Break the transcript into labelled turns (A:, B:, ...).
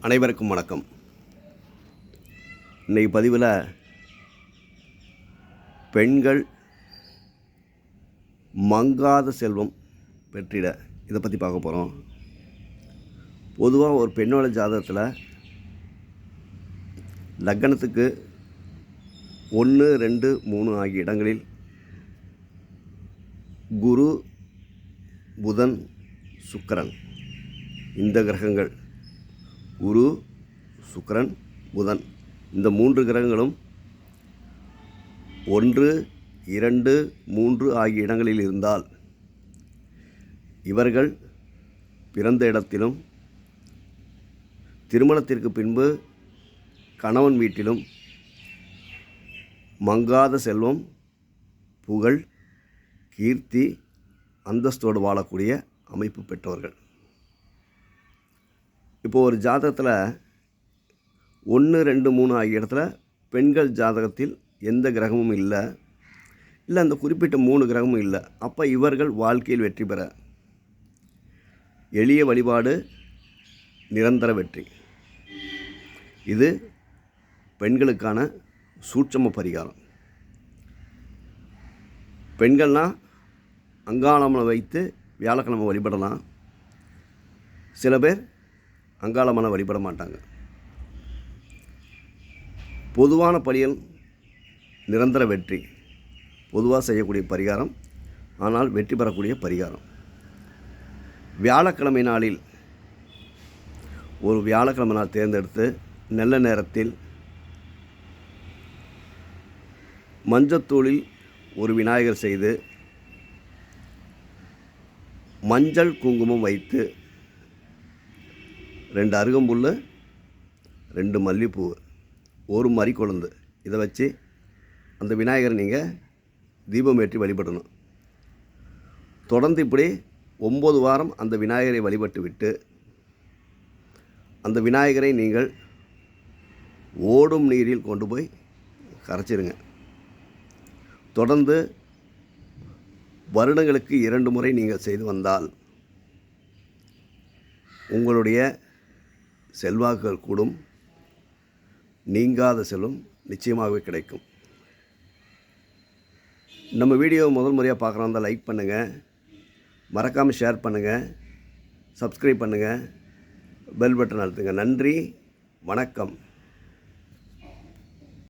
A: அனைவருக்கும் வணக்கம். இன்றைக்கு பதிவில் பெண்கள் மங்காத செல்வம் பெற்றிட இதை பற்றி பார்க்க போகிறோம் பொதுவாக ஒரு பெண்ணோட ஜாதகத்தில் லக்னத்துக்கு ஒன்று ரெண்டு மூணு ஆகிய இடங்களில் குரு புதன் சுக்கரன் இந்த கிரகங்கள் குரு சுக்ரன் புதன். இந்த மூன்று கிரகங்களும் ஒன்று இரண்டு மூன்று ஆகிய இடங்களில் இருந்தால் இவர்கள் பிறந்த இடத்திலும் திருமணத்திற்கு பின்பு கணவன் வீட்டிலும் மங்காத செல்வம் புகழ் கீர்த்தி அந்தஸ்தோடு வாழக்கூடிய அமைப்பு பெற்றவர்கள். இப்போது ஒரு ஜாதகத்தில் ஒன்று ரெண்டு மூணு ஆகிய இடத்துல பெண்கள் ஜாதகத்தில் எந்த கிரகமும் இல்லை. இல்லை அந்த குறிப்பிட்ட மூணு கிரகமும் இல்லை. அப்போ இவர்கள் வாழ்க்கையில் வெற்றி பெற. எளிய வழிபாடு நிரந்தர வெற்றி. இது பெண்களுக்கான சூட்சம பரிகாரம். பெண்கள்னால் அங்காளம்மனை வைத்து வியாழக்கிழமை வழிபடலாம். சில பேர் அங்காளம்மனை வழிபட மாட்டாங்க பொதுவான பலியல் நிரந்தர வெற்றி. பொதுவாக செய்யக்கூடிய பரிகாரம் ஆனால் வெற்றி பெறக்கூடிய பரிகாரம். வியாழக்கிழமை நாளில் ஒரு வியாழக்கிழமை நாள் தேர்ந்தெடுத்து நல்ல நேரத்தில் மஞ்சத்தூளில் ஒரு விநாயகர் செய்து மஞ்சள் குங்குமம் வைத்து ரெண்டு அருகம்புல் ரெண்டு மல்லிப்பூ ஒரு மறிக்கொழுந்து. இதை வச்சு அந்த விநாயகரை நீங்கள் தீபம் ஏற்றி வழிபடணும். தொடர்ந்து இப்படி ஒம்பது வாரம் அந்த விநாயகரை வழிபட்டு விட்டு அந்த விநாயகரை நீங்கள் ஓடும் நீரில் கொண்டு போய் கரைச்சிருங்க. தொடர்ந்து வருடங்களுக்கு இரண்டு முறை நீங்கள் செய்து வந்தால் உங்களுடைய செல்வாக்குகள் கூடும் நீங்காத செல்வம் நிச்சயமாகவே கிடைக்கும். நம்ம வீடியோவை முதல் முறையாக பார்க்குறதா லைக் பண்ணுங்கள் மறக்காமல் ஷேர் பண்ணுங்கள் சப்ஸ்கிரைப் பண்ணுங்கள் பெல் பட்டன் அழுத்துங்க. நன்றி வணக்கம்.